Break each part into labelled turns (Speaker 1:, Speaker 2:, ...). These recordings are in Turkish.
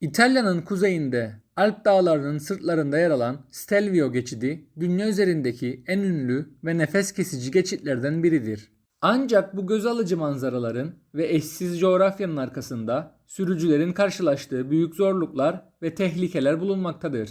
Speaker 1: İtalya'nın kuzeyinde Alp dağlarının sırtlarında yer alan Stelvio geçidi dünya üzerindeki en ünlü ve nefes kesici geçitlerden biridir. Ancak bu göz alıcı manzaraların ve eşsiz coğrafyanın arkasında sürücülerin karşılaştığı büyük zorluklar ve tehlikeler bulunmaktadır.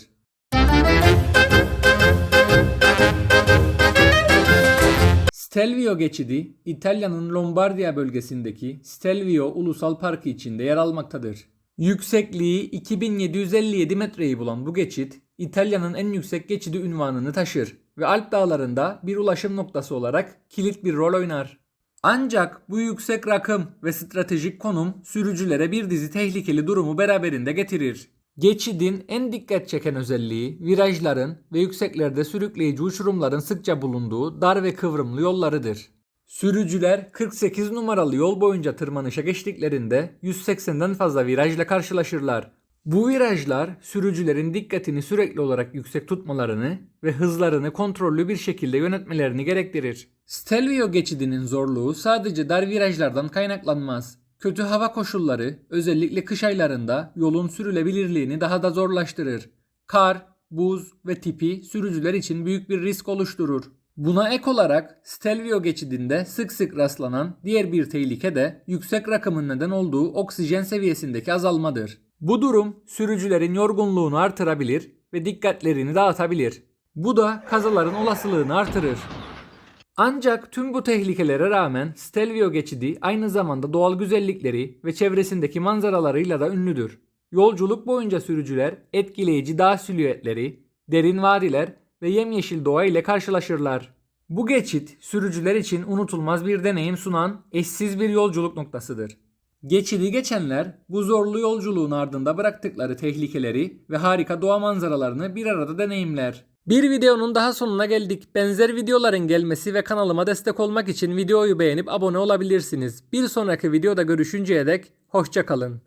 Speaker 1: Stelvio geçidi İtalya'nın Lombardiya bölgesindeki Stelvio Ulusal Parkı içinde yer almaktadır. Yüksekliği 2757 metreyi bulan bu geçit İtalya'nın en yüksek geçidi ünvanını taşır ve Alp dağlarında bir ulaşım noktası olarak kilit bir rol oynar. Ancak bu yüksek rakım ve stratejik konum sürücülere bir dizi tehlikeli durumu beraberinde getirir. Geçidin en dikkat çeken özelliği virajların ve yükseklerde sürükleyici uçurumların sıkça bulunduğu dar ve kıvrımlı yollarıdır. Sürücüler 48 numaralı yol boyunca tırmanışa geçtiklerinde 180'den fazla virajla karşılaşırlar. Bu virajlar sürücülerin dikkatini sürekli olarak yüksek tutmalarını ve hızlarını kontrollü bir şekilde yönetmelerini gerektirir. Stelvio geçidinin zorluğu sadece dar virajlardan kaynaklanmaz. Kötü hava koşulları özellikle kış aylarında yolun sürülebilirliğini daha da zorlaştırır. Kar, buz ve tipi sürücüler için büyük bir risk oluşturur. Buna ek olarak Stelvio geçidinde sık sık rastlanan diğer bir tehlike de yüksek rakımın neden olduğu oksijen seviyesindeki azalmadır. Bu durum sürücülerin yorgunluğunu artırabilir ve dikkatlerini dağıtabilir. Bu da kazaların olasılığını artırır. Ancak tüm bu tehlikelere rağmen Stelvio geçidi aynı zamanda doğal güzellikleri ve çevresindeki manzaralarıyla da ünlüdür. Yolculuk boyunca sürücüler etkileyici dağ silüetleri, derin vadiler ve yemyeşil doğa ile karşılaşırlar. Bu geçit sürücüler için unutulmaz bir deneyim sunan eşsiz bir yolculuk noktasıdır. Geçidi geçenler bu zorlu yolculuğun ardında bıraktıkları tehlikeleri ve harika doğa manzaralarını bir arada deneyimler. Bir videonun daha sonuna geldik. Benzer videoların gelmesi ve kanalıma destek olmak için videoyu beğenip abone olabilirsiniz. Bir sonraki videoda görüşünceye dek hoşçakalın.